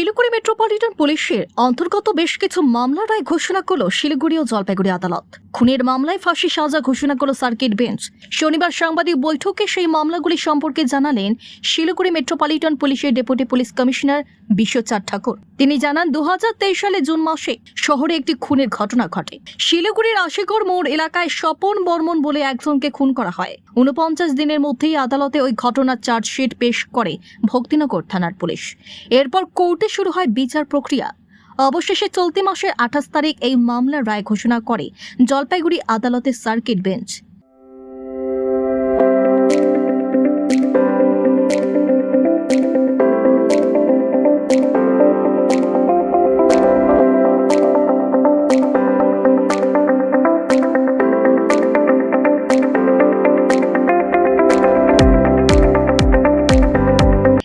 Siliguri metropolitan পুলিশের অন্তর্গত বেশ কিছু মামলার রায় ঘোষণা করল শিলিগুড়ি ও জলপাইগুড়ি আদালত। খুনের মামলায় ফাঁসি সাজা ঘোষণা করল সার্কিট বেঞ্চ। শনিবার সাংবাদিক বৈঠকে সেই মামলাগুলি সম্পর্কে জানালেন শিলিগুড়ি মেট্রোপলিটন পুলিশের deputy police commissioner Bishwachand Thakur. তিনি জানান দু সালে জুন মাসে শহরে একটি খুনের ঘটনা ঘটে। শিলিগুড়ির আশিগড় মোড় এলাকায় স্বপন বর্মন বলে একজনকে খুন করা হয়। উনপঞ্চাশ দিনের মধ্যেই আদালতে ওই ঘটনার চার্জশিট পেশ করে ভক্তিনগর থানার পুলিশ। এরপর কোর্টে শুরু হয় বিচার প্রক্রিয়া। অবশেষে চলতি মাসের আঠাশ তারিখ এই মামলার রায় ঘোষণা করে জলপাইগুড়ি আদালতের সার্কিট বেঞ্চ।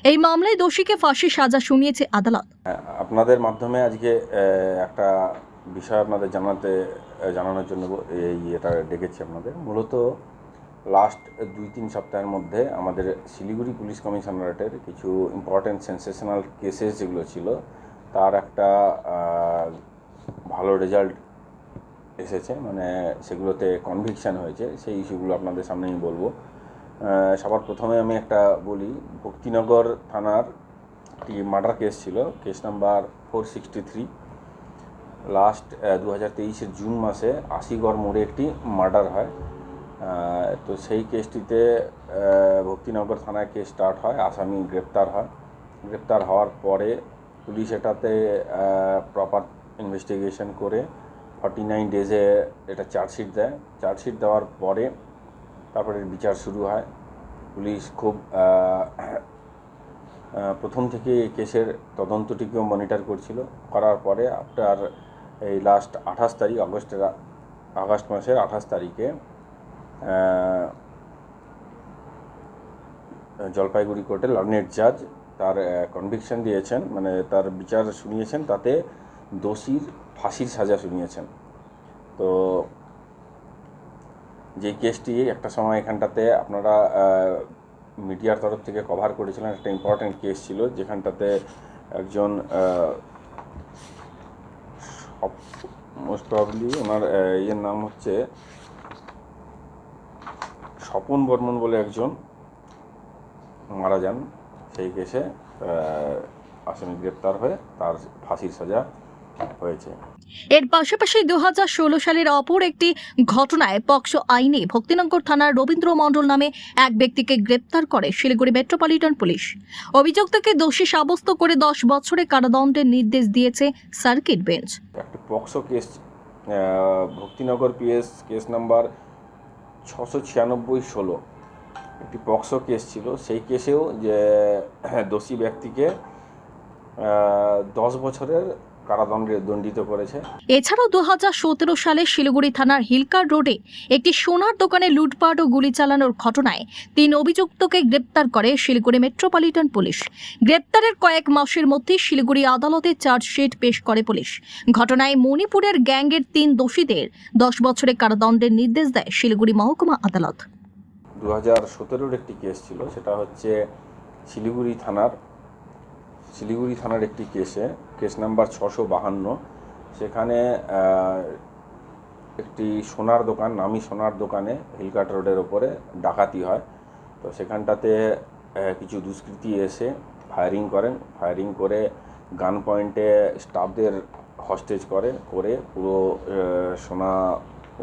এই মামলায় দোষীকে ফাঁসি সাজা শুনিয়েছে আদালত। আপনাদের মাধ্যমে আজকে একটা বিষয় আপনাদের জানাতে জানানোর জন্য এই এটা ডেকেছি আপনাদের। মূলত লাস্ট দুই তিন সপ্তাহের মধ্যে আমাদের শিলিগুড়ি পুলিশ কমিশনারেটের কিছু ইম্পর্ট্যান্ট সেন্সেশনাল কেসেস যেগুলো ছিল, তার একটা ভালো রেজাল্ট এসেছে। মানে সেগুলোতে কনভিকশন হয়েছে। সেই ইস্যুগুলো আপনাদের সামনেই বলব। সবার প্রথমে আমি একটা বলি, ভক্তিনগর থানার একটি মার্ডার কেস ছিল, case number four sixty three last দু হাজার তেইশের জুন মাসে আশিগড় মোড়ে একটি মার্ডার হয়। তো সেই কেসটিতে ভক্তিনগর থানায় কেস স্টার্ট হয়, আসামি গ্রেপ্তার হয়। গ্রেপ্তার হওয়ার পরে পুলিশ এটাতে প্রপার ইনভেস্টিগেশন করে ফর্টি নাইন ডেজে এটা চার্জশিট দেয়। চার্জশিট দেওয়ার পরে তারপরে বিচার শুরু হয়। পুলিশ খুব প্রথম থেকে কেসের তদন্তটিকেও মনিটর করছিল। করার পরে আপনার এই লাস্ট আঠাশ তারিখ আগস্টের আগস্ট মাসের আঠাশ তারিখে জলপাইগুড়ি কোর্টে লার্নেট জাজ তার কনভিকশন দিয়েছেন। মানে তার বিচার শুনিয়েছেন, তাতে দোষীর ফাঁসির সাজা শুনিয়েছেন। তো যে কেসটি একটা সময় এখানটাতে আপনারা মিডিয়ার তরফ থেকে কভার করেছিলেন। একটা ইম্পর্ট্যান্ট কেস ছিল যেখানটাতে একজন মোস্ট প্রবলি ওনার ইয়ের নাম হচ্ছে স্বপন বর্মন বলে একজন মারা যান সেই কেসে আসামি গ্রেপ্তার হয়ে তার ফাঁসির সাজা হয়েছে। এর পাশাপাশি দু হাজার ষোলো সালের অপর একটি ঘটনায় পক্সো আইনে ভক্তিনগর থানার রবীন্দ্র মণ্ডল নামে এক ব্যক্তিকে গ্রেপ্তার করে শিলিগুড়ি মেট্রোপলিটন পুলিশ। অভিযুক্তকে দোষী সাব্যস্ত করে দশ বছরের কারাদণ্ডের নির্দেশ দিয়েছে circuit bench. POCSO case Bhaktinagar PS case number ছশো ছিয়ানব্বই ষোলো। একটি পক্সো কেস ছিল, সেই কেসেও যে, দোষী ব্যক্তিকে দশ বছরের কারাদণ্ডে দণ্ডিত করেছে। এছাড়াও দুহাজার সতেরো সালে শিলিগুড়ি থানার হিলকার রোডে একটি সোনার দোকানে লুটপাট ও গুলি চালানোর ঘটনায় তিন অভিযুক্তকে গ্রেপ্তার করে শিলিগুড়ি মেট্রোপলিটন পুলিশ। গ্রেপ্তারের কয়েক মাসের মধ্যেই শিলিগুড়ি আদালতে চার্জশিট পেশ করে পুলিশ। ঘটনায় মণিপুরের গ্যাংয়ের তিন দোষীদের দশ বছরের কারাদণ্ডের নির্দেশ দেয় শিলিগুড়ি মহকুমা আদালত। দু হাজার একটি কেস ছিল সেটা হচ্ছে শিলিগুড়ি থানার শিলিগুড়ি থানার একটি কেসে, কেস নাম্বার ছশো বাহান্ন। সেখানে একটি সোনার দোকান, নামি সোনার দোকানে, হিলকাট রোডের ওপরে ডাকাতি হয়। তো সেখানটাতে কিছু দুষ্কৃতী এসে ফায়ারিং করেন। ফায়ারিং করে গান পয়েন্টে স্টাফদের হস্টেজ করে করে পুরো সোনা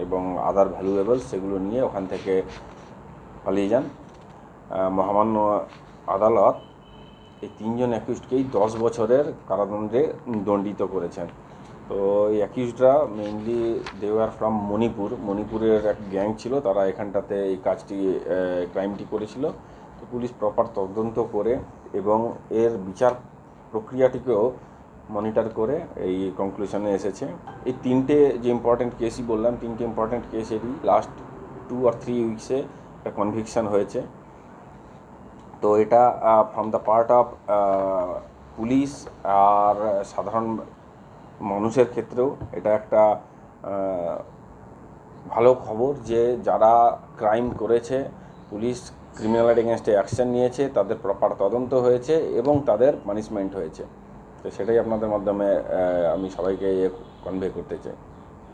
এবং আদার ভ্যালুয়েবল সেগুলো নিয়ে ওখান থেকে পালিয়ে যান। মহামান্য আদালত এই তিনজন অ্যাকিউজকেই দশ বছরের কারাদণ্ডে দণ্ডিত করেছেন। তো এই অ্যাকিউজরা mainly they are from Manipur. মণিপুরের এক গ্যাং ছিল, তারা এখানটাতে এই কাজটি ক্রাইমটি করেছিল। তো পুলিশ প্রপার তদন্ত করে এবং এর বিচার প্রক্রিয়াটিকেও মনিটর করে এই কনক্লুশনে এসেছে। এই তিনটে যে ইম্পর্ট্যান্ট কেসই বললাম, তিনটে ইম্পর্ট্যান্ট কেসেরই লাস্ট টু আর থ্রি উইকসে একটা কনভিকশন হয়েছে। তো এটা from the part of police আর সাধারণ মানুষের ক্ষেত্রেও এটা একটা ভালো খবর যে যারা ক্রাইম করেছে পুলিশ ক্রিমিনাল এগেনস্টে অ্যাকশন নিয়েছে, তাদের প্রপার তদন্ত হয়েছে এবং তাদের পানিশমেন্ট হয়েছে। তো সেটাই আপনাদের মাধ্যমে আমি সবাইকে কনভে করতে চাই।